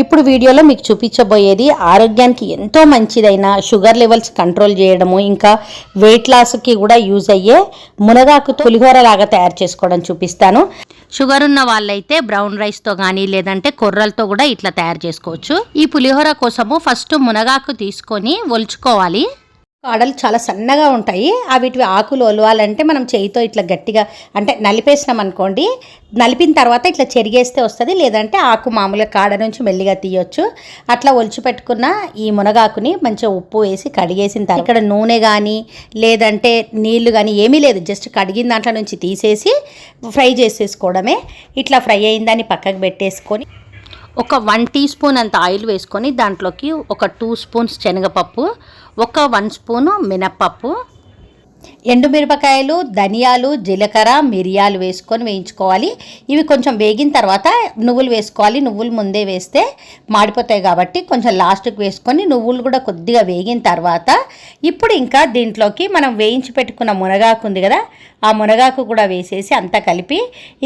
ఇప్పుడు వీడియోలో మీకు చూపించబోయేది ఆరోగ్యానికి ఎంతో మంచిదైన షుగర్ లెవెల్స్ కంట్రోల్ చేయడము ఇంకా వెయిట్ లాస్కి కూడా యూజ్ అయ్యే మునగాకుతో పులిహోర లాగా తయారు చేసుకోవడం చూపిస్తాను. షుగర్ ఉన్న వాళ్ళైతే బ్రౌన్ రైస్తో కానీ లేదంటే కొర్రలతో కూడా ఇట్లా తయారు చేసుకోవచ్చు. ఈ పులిహోర కోసము ఫస్ట్ మునగాకు తీసుకొని ఒలుచుకోవాలి. కాడలు చాలా సన్నగా ఉంటాయి. అవిటివి వీటివి ఆకులు ఒలవాలంటే మనం చేయితో ఇట్లా గట్టిగా అంటే నలిపేసినాం అనుకోండి నలిపిన తర్వాత ఇట్లా చెరిగేస్తే వస్తుంది. లేదంటే ఆకు మామూలుగా కాడ నుంచి మెల్లిగా తీయొచ్చు. అట్లా ఒలిచి పెట్టుకున్న ఈ మునగాకుని మంచిగా ఉప్పు వేసి కడిగేసిన తర్వాత ఇక్కడ నూనె కానీ లేదంటే నీళ్ళు కానీ ఏమీ లేదు. జస్ట్ కడిగిన దాంట్లో నుంచి తీసేసి ఫ్రై చేసేసుకోవడమే. ఇట్లా ఫ్రై అయిందని పక్కకు పెట్టేసుకొని ఒక వన్ టీ స్పూన్ అంత ఆయిల్ వేసుకొని దాంట్లోకి ఒక టూ స్పూన్స్ శనగపప్పు ఒక వన్ స్పూను మినప్పప్పు ఎండుమిరపకాయలు ధనియాలు జీలకర్ర మిరియాలు వేసుకొని వేయించుకోవాలి. ఇవి కొంచెం వేగిన తర్వాత నువ్వులు వేసుకోవాలి. నువ్వులు ముందే వేస్తే మాడిపోతాయి కాబట్టి కొంచెం లాస్ట్కి వేసుకొని నువ్వులు కూడా కొద్దిగా వేగిన తర్వాత ఇప్పుడు ఇంకా దీంట్లోకి మనం వేయించి పెట్టుకున్న మునగాకు ఉంది కదా ఆ మునగాకు కూడా వేసేసి అంతా కలిపి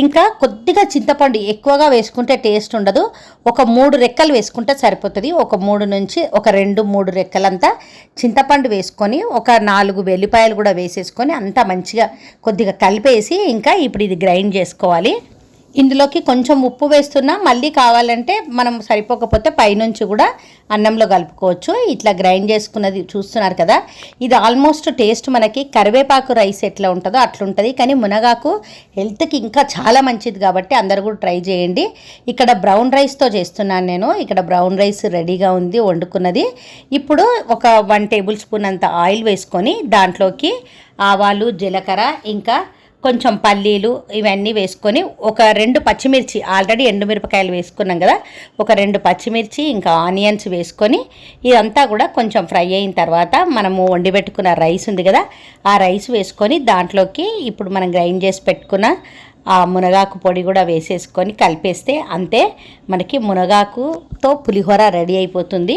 ఇంకా కొద్దిగా చింతపండు ఎక్కువగా వేసుకుంటే టేస్ట్ ఉండదు. ఒక మూడు రెక్కలు వేసుకుంటే సరిపోతుంది. ఒక మూడు నుంచి ఒక రెండు మూడు రెక్కలంతా చింతపండు వేసుకొని ఒక నాలుగు వెల్లిపాయలు కూడా వేసేసి వేసేసుకొని అంతా మంచిగా కొద్దిగా కలిపేసి ఇంకా ఇప్పుడు ఇది గ్రైండ్ చేసుకోవాలి. ఇందులోకి కొంచెం ఉప్పు వేస్తున్నా మళ్ళీ కావాలంటే మనం సరిపోకపోతే పైనుంచి కూడా అన్నంలో కలుపుకోవచ్చు. ఇట్లా గ్రైండ్ చేసుకున్నది చూస్తున్నారు కదా. ఇది ఆల్మోస్ట్ టేస్ట్ మనకి కరివేపాకు రైస్ ఎట్లా ఉంటుందో అట్లుంటుంది. కానీ మునగాకు హెల్త్కి ఇంకా చాలా మంచిది కాబట్టి అందరు కూడా ట్రై చేయండి. ఇక్కడ బ్రౌన్ రైస్తో చేస్తున్నాను నేను. ఇక్కడ బ్రౌన్ రైస్ రెడీగా ఉంది వండుకున్నది. ఇప్పుడు ఒక వన్ టేబుల్ స్పూన్ అంత ఆయిల్ వేసుకొని దాంట్లోకి ఆవాలు జీలకర్ర ఇంకా కొంచెం పల్లీలు ఇవన్నీ వేసుకొని ఒక రెండు పచ్చిమిర్చి ఆల్రెడీ ఎండుమిరపకాయలు వేసుకున్నాం కదా ఒక రెండు పచ్చిమిర్చి ఇంకా ఆనియన్స్ వేసుకొని ఇదంతా కూడా కొంచెం ఫ్రై అయిన తర్వాత మనము వండి పెట్టుకున్న రైస్ ఉంది కదా ఆ రైస్ వేసుకొని దాంట్లోకి ఇప్పుడు మనం గ్రైండ్ చేసి పెట్టుకున్న ఆ మునగాకు పొడి కూడా వేసేసుకొని కలిపేస్తే అంతే మనకి మునగాకుతో పులిహోర రెడీ అయిపోతుంది.